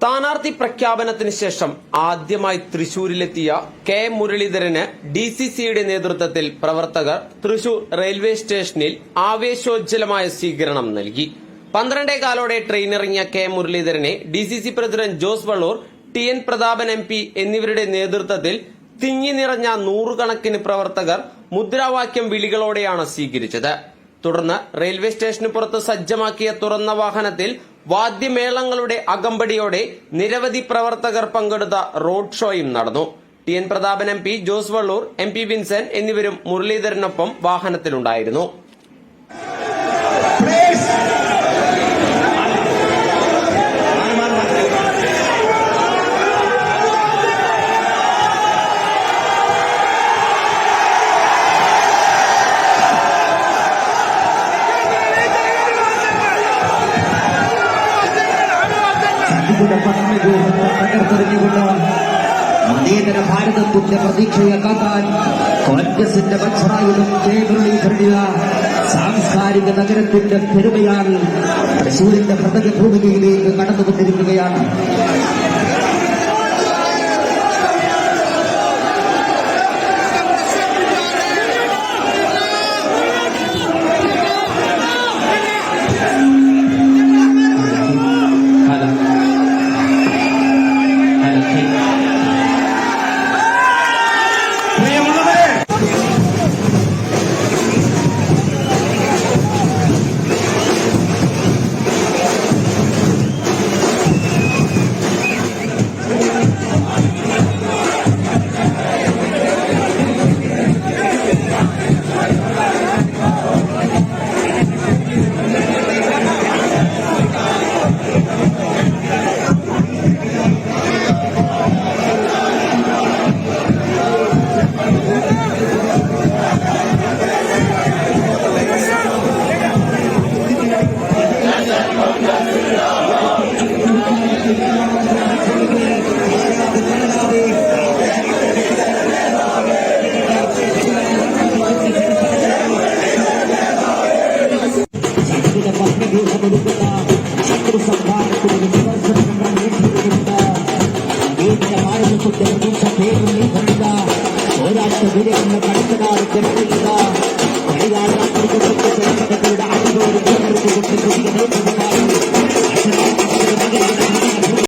സ്ഥാനാർത്ഥി പ്രഖ്യാപനത്തിന് ശേഷം ആദ്യമായി തൃശൂരിലെത്തിയ കെ മുരളീധരന് ഡി സി സിയുടെ നേതൃത്വത്തിൽ പ്രവർത്തകർ തൃശൂർ റെയിൽവേ സ്റ്റേഷനിൽ ആവേശോജ്ജലമായ സ്വീകരണം നൽകി. പന്ത്രണ്ടേ കാലോടെ ട്രെയിനിറങ്ങിയ കെ മുരളീധരനെ D C C president Jose Vallur T N Prathapan M P എന്നിവരുടെ നേതൃത്വത്തിൽ തിങ്ങി നിറഞ്ഞ നൂറുകണക്കിന് പ്രവർത്തകർ മുദ്രാവാക്യം വിളികളോടെയാണ് സ്വീകരിച്ചത്. തുടർന്ന് റെയിൽവേ സ്റ്റേഷന് പുറത്ത് സജ്ജമാക്കിയ തുറന്ന വാഹനത്തിൽ വാദ്യമേളങ്ങളുടെ അകമ്പടിയോടെ നിരവധി പ്രവർത്തകർ പങ്കെടുത്ത റോഡ് ഷോയും നടന്നു. T N Prathapan M P Jose Vallur M P Vincent എന്നിവരും മുരളീധരനൊപ്പം വാഹനത്തിലുണ്ടായിരുന്നു. ഇവിടെ പത്മരൂപങ്ങൾ തകർത്തെറിഞ്ഞുകൊണ്ട് മതേതര ഭാരതത്തിന്റെ പ്രതീക്ഷയെ കാക്കാൻ കോൺഗ്രസിന്റെ വത്സരായുധം ജയമുരളീധരണിയ സാംസ്കാരിക നഗരത്തിന്റെ പെരുമയാൽ തൃശൂരിന്റെ ഹൃദയ ഭൂമികയിലേക്ക് കടന്നുകൊണ്ടിരിക്കുകയാണ്. കുട്ടിയും പേരും നീ കണ്ട ഒരാഴ്ച വിരക്കുന്ന കടുത്തനാട് കിടക്കില്ല കളിയാളാ കുടുംബത്തെ